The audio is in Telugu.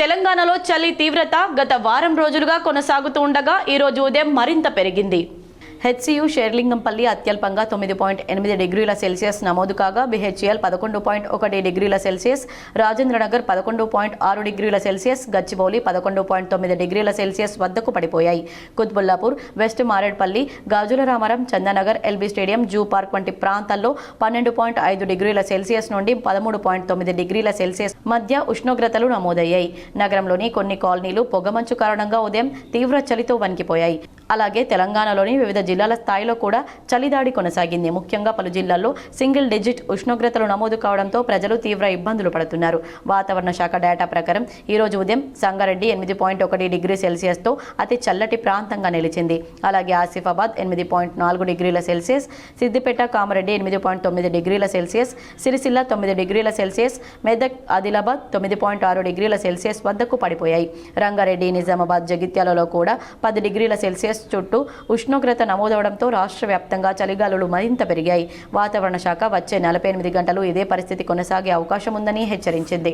తెలంగాణలో చలి తీవ్రత గత వారం రోజులుగా కొనసాగుతూ ఉండగా ఈ రోజు ఉదయం మరింత పెరిగింది. హెచ్సియు షేర్లింగంపల్లి అత్యల్పంగా తొమ్మిది పాయింట్ ఎనిమిది డిగ్రీల సెల్సియస్ నమోదు కాగా బిహెచ్ఎల్ పదకొండు పాయింట్ ఒకటి డిగ్రీల సెల్సియస్ రాజేంద్రనగర్ పదకొండు పాయింట్ ఆరు డిగ్రీల సెల్సియస్ గచ్చిబౌలి పదకొండు పాయింట్ తొమ్మిది డిగ్రీల సెల్సియస్ వద్దకు పడిపోయాయి. Quthbullapur west Marredpally Gajula Ramaram Chandanagar LB stadium zoo park వంటి ప్రాంతాల్లో పన్నెండు పాయింట్ ఐదు డిగ్రీల సెల్సియస్ నుండి పదమూడు పాయింట్ తొమ్మిది డిగ్రీల సెల్సియస్ మధ్య ఉష్ణోగ్రతలు నమోదయ్యాయి. నగరంలోని కొన్ని కాలనీలు పొగమంచు కారణంగా ఉదయం తీవ్ర చలితో వణికిపోయాయి. అలాగే తెలంగాణలోని వివిధ జిల్లాల స్థాయిలో కూడా చలిదాడి కొనసాగింది. ముఖ్యంగా పలు జిల్లాల్లో సింగిల్ డిజిట్ ఉష్ణోగ్రతలు నమోదు కావడంతో ప్రజలు తీవ్ర ఇబ్బందులు పడుతున్నారు. వాతావరణ శాఖ డేటా ప్రకారం ఈరోజు ఉదయం సంగారెడ్డి ఎనిమిది పాయింట్ ఒకటి డిగ్రీ సెల్సియస్తో అతి చల్లటి ప్రాంతంగా నిలిచింది. అలాగే ఆసిఫాబాద్ ఎనిమిది పాయింట్ నాలుగు డిగ్రీల సెల్సియస్ సిద్దిపేట కామారెడ్డి ఎనిమిది పాయింట్ తొమ్మిది డిగ్రీల సెల్సియస్ సిరిసిల్ల తొమ్మిది డిగ్రీల సెల్సియస్ మెదక్ ఆదిలాబాద్ తొమ్మిది పాయింట్ ఆరు డిగ్రీల సెల్సియస్ వద్దకు పడిపోయాయి. రంగారెడ్డి నిజామాబాద్ జగిత్యాలలో కూడా పది డిగ్రీల సెల్సియస్ సెల్సియస్ చుట్టూ ఉష్ణోగ్రత నమోదవడంతో రాష్ట్ర వ్యాప్తంగా చలిగాలులు మరింత పెరిగాయి. వాతావరణ శాఖ వచ్చే నలభై ఎనిమిది గంటలు ఇదే పరిస్థితి కొనసాగే అవకాశం ఉందని హెచ్చరించింది.